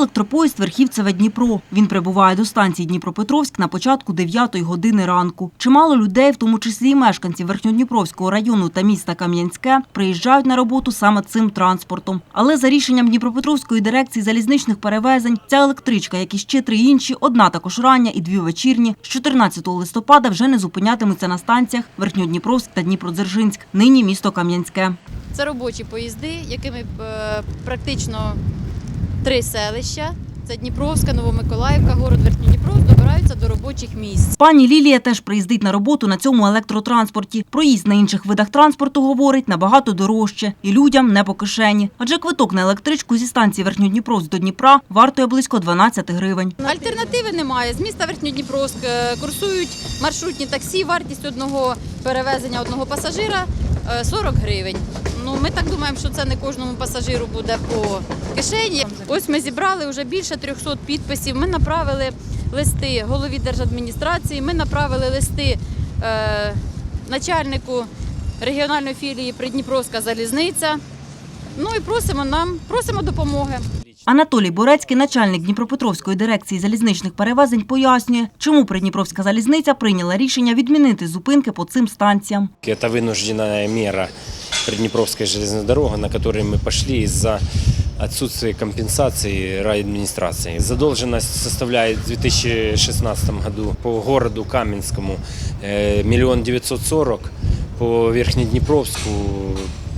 електропоїзд Верхівцеве Дніпро. Він прибуває до станції Дніпропетровськ на початку 9 години ранку. Чимало людей, в тому числі і мешканці Верхньодніпровського району та міста Кам'янське, приїжджають на роботу саме цим транспортом. Але за рішенням Дніпропетровської дирекції залізничних перевезень, ця електричка, як і ще три інші, одна також рання і дві вечірні, з 14 листопада вже не зупинятимуться на станціях Верхньодніпровськ та Дніпродзержинськ, нині місто Кам'янське. Це робочі поїзди, якими е, практично три селища. Це Дніпровська, Новомиколаївка, город Верхньодніпровськ добираються до робочих місць. Пані Лілія теж приїздить на роботу на цьому електротранспорті. Проїзд на інших видах транспорту, говорить, набагато дорожче. І людям не по кишені. Адже квиток на електричку зі станції Верхньодніпровськ до Дніпра вартує близько 12 гривень. Альтернативи немає. З міста Верхньодніпровськ е, курсують маршрутні таксі. Вартість одного перевезення одного пасажира е, 40 гривень. Ну, ми так думаємо, що це не кожному пасажиру буде по кишені. Ось ми зібрали вже більше 300 підписів. Ми направили листи голові держадміністрації, ми направили листи е, начальнику регіональної філії Придніпровська залізниця. Ну і просимо нам, просимо допомоги. Анатолій Борецький, начальник Дніпропетровської дирекції залізничних перевезень, пояснює, чому Придніпровська залізниця прийняла рішення відмінити зупинки по цим станціям. Это вынужденная мера Приднепровской железной дороги, на которой мы пошли из-за отсутствия компенсации райадминистрации. Задолженность составляет в 2016 году по городу Каменскому э, миллион девятьсот сорок, по Верхнеднепровску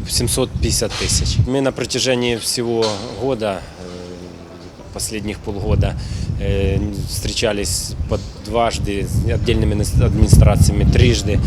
750 тысяч. Мы на протяжении всего года, э, последних полгода, э, встречались по дважды с отдельными администрациями, трижды.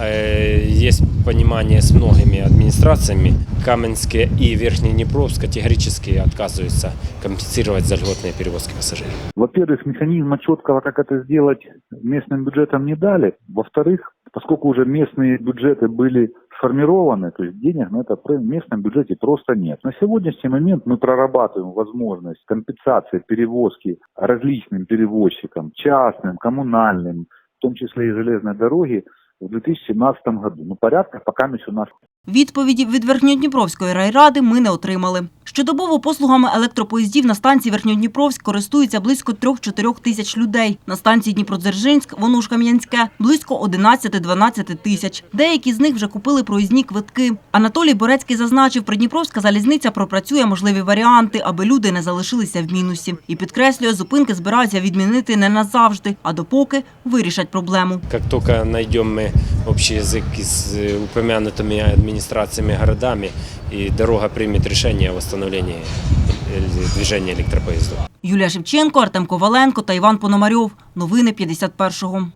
Э, Есть понимание с многими администрациями. Каменские и Верхний Днепровск категорически отказываются компенсировать за льготные перевозки пассажиров. Во-первых, механизма четкого, как это сделать, местным бюджетам не дали. Во-вторых, поскольку уже местные бюджеты были сформированы, то есть денег на это в местном бюджете просто нет. На сегодняшний момент мы прорабатываем возможность компенсации перевозки различным перевозчикам, частным, коммунальным, в том числе и железной дороги, в 2017 году. Ну, порядка пока у нас Відповіді від Верхньодніпровської райради ми не отримали. Щодобово послугами електропоїздів на станції Верхньодніпровськ користуються близько 3-4 тисяч людей. На станції Дніпродзержинськ, воно ж Кам'янське, близько 11-12 тисяч. Деякі з них вже купили проїзні квитки. Анатолій Борецький зазначив, Придніпровська залізниця пропрацює можливі варіанти, аби люди не залишилися в мінусі. І підкреслює, зупинки збираються відмінити не назавжди, а допоки вирішать проблему. Как только найдем мы общий язык с э, упомянутыми администрациями городами, и дорога примет решение о восстановлении движения электропоездов. Юлія Шевченко, Артем Коваленко та Іван Пономарьов. Новини 51-го.